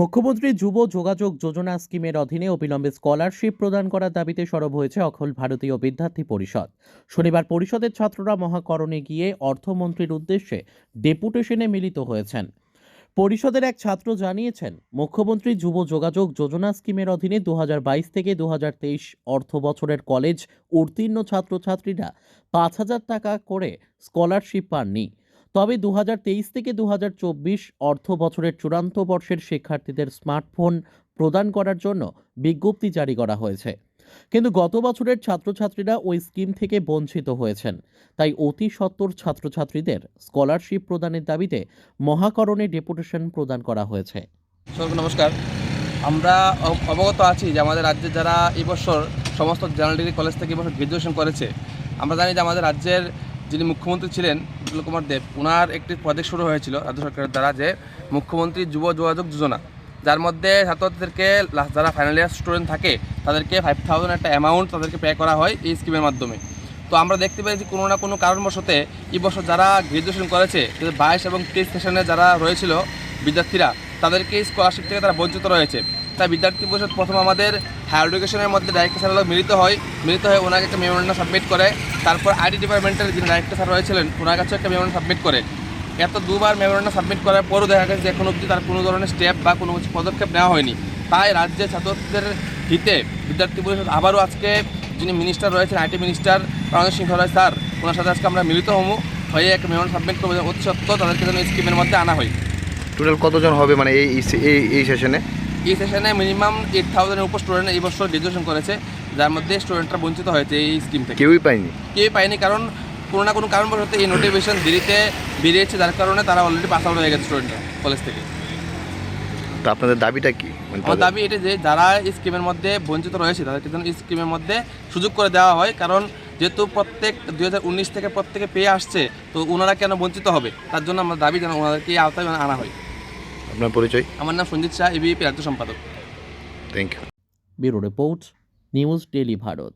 মুখ্যমন্ত্রী যুব যোগাযোগ যোজনা স্কিমের অধীনে অবিলম্বে স্কলারশিপ প্রদান করার দাবিতে সরব হয়েছে অখল ভারতীয় বিদ্যার্থী পরিষদ। শনিবার পরিষদের ছাত্ররা মহাকরণে গিয়ে অর্থমন্ত্রীর উদ্দেশ্যে ডেপুটেশনে মিলিত হয়েছেন। পরিষদের এক ছাত্র জানিয়েছেন, মুখ্যমন্ত্রী যুব যোগাযোগ যোজনা স্কিমের অধীনে দু হাজার বাইশ থেকে দু হাজার তেইশ অর্থ বছরের কলেজ উত্তীর্ণ ছাত্রছাত্রীরা পাঁচ হাজার টাকা করে স্কলারশিপ পাননি। তবে দু হাজার তেইশ থেকে দু হাজার চব্বিশ অর্থ বছরের চূড়ান্ত বর্ষের শিক্ষার্থীদের স্মার্টফোন প্রদান করার জন্য বিজ্ঞপ্তি জারি করা হয়েছে। কিন্তু গত বছরের ছাত্রছাত্রীরা ওই স্কিম থেকে বঞ্চিত হয়েছেন। তাই অতি সত্বর ছাত্রছাত্রীদের স্কলারশিপ প্রদানের দাবিতে মহাকরণে ডেপুটেশন প্রদান করা হয়েছে। নমস্কার। আমরা অবগত আছি যে আমাদের রাজ্যে যারা এবছর সমস্ত জেনারেল ডিগ্রি কলেজ থেকে এবছর গ্রাজুয়েশন করেছে, আমরা জানি যে আমাদের রাজ্যের যিনি মুখ্যমন্ত্রী ছিলেন বিপ্লব কুমার দেব ওনার একটি প্রজেক্ট শুরু হয়েছিল রাজ্য সরকারের দ্বারা যে মুখ্যমন্ত্রী যুব যোগাযোগ যোজনা। যার মধ্যে ছাত্রছাত্রীদেরকে যারা ফাইনাল ইয়ার স্টুডেন্ট থাকে, তাদেরকে ফাইভ থাউজেন্ড একটা অ্যামাউন্ট তাদেরকে পে করা হয় এই স্কিমের মাধ্যমে। তো আমরা দেখতে পেয়েছি কোনো না কোনো কারণবশতে এই বছর যারা গ্রাজুয়েশন করেছে বাইশ এবং তেইশ সেশনে যারা রয়েছিল, বিদ্যার্থীরা, তাদেরকে স্কলারশিপ থেকে তারা বঞ্চিত রয়েছে। তাই বিদ্যার্থী পরিষদ প্রথম আমাদের হায়ার এডুকেশনের মধ্যে ডাইরেক্টর স্যার মিলিত হয়। মিলিত হয়ে ওনাকে একটা মেমোরেন্ডাম সাবমিট করে। তারপর আইডি ডিপার্টমেন্টের যিনি ডাইরেক্টর স্যার রয়েছিলেন, ওনার কাছেও একটা মেমোরেন্ডাম সাবমিট করে। এত দুবার মেমোরেন্ডাম সাবমিট করার পরও দেখা গেছে যে এখন অবধি তার কোনো ধরনের স্টেপ বা কোনো কিছু পদক্ষেপ নেওয়া হয়নি। তাই রাজ্যের ছাত্রদের হিতে বিদ্যার্থী পরিষদ আবারও আজকে যিনি মিনিস্টার রয়েছেন IT minister Ranjan Singh Roy sir, ওনার সাথে আজকে আমরা মিলিত হব। হয়ে একটা মেমোরেন্ডাম সাবমিট করব অতি সত্ত্বেও তাদেরকে যেন স্কিমের মধ্যে আনা হয়। টোটাল কতজন হবে মানে এই এই সেশনে এই সেশনে মিনিমাম এইট থাউজেন্ডের উপর স্টুডেন্ট এই বছর গ্রাজুয়েশন করেছে যার মধ্যে স্টুডেন্টরা বঞ্চিত হয়েছে এই স্কিম থেকে। কেউই পায়নি? কেউই পায়নি কারণ কোনো না কোনো কারণবশত এই নোটিফিকেশন দেরিতে বেরিয়েছে যার কারণে তারা অলরেডি পাস আউট হয়ে গেছে স্টুডেন্টরা কলেজ থেকে। তো আপনাদের দাবিটা কি? মানে আমার দাবি এটা যে যারা এই স্কিমের মধ্যে বঞ্চিত রয়েছে তাদেরকে যেন এই স্কিমের মধ্যে সুযোগ করে দেওয়া হয় কারণ যেহেতু প্রত্যেক দুই হাজার উনিশ থেকে প্রত্যেকে পেয়ে আসছে তো ওনারা কেন বঞ্চিত হবে? তার জন্য আমার দাবি যেন ওনাদেরকে এই আওতায় আনা হয়। আপনার পরিচয়? আমার নাম সঞ্জিত শাহ এবিপি রাজ্য সম্পাদক। Thank you bureau report news daily Bharat.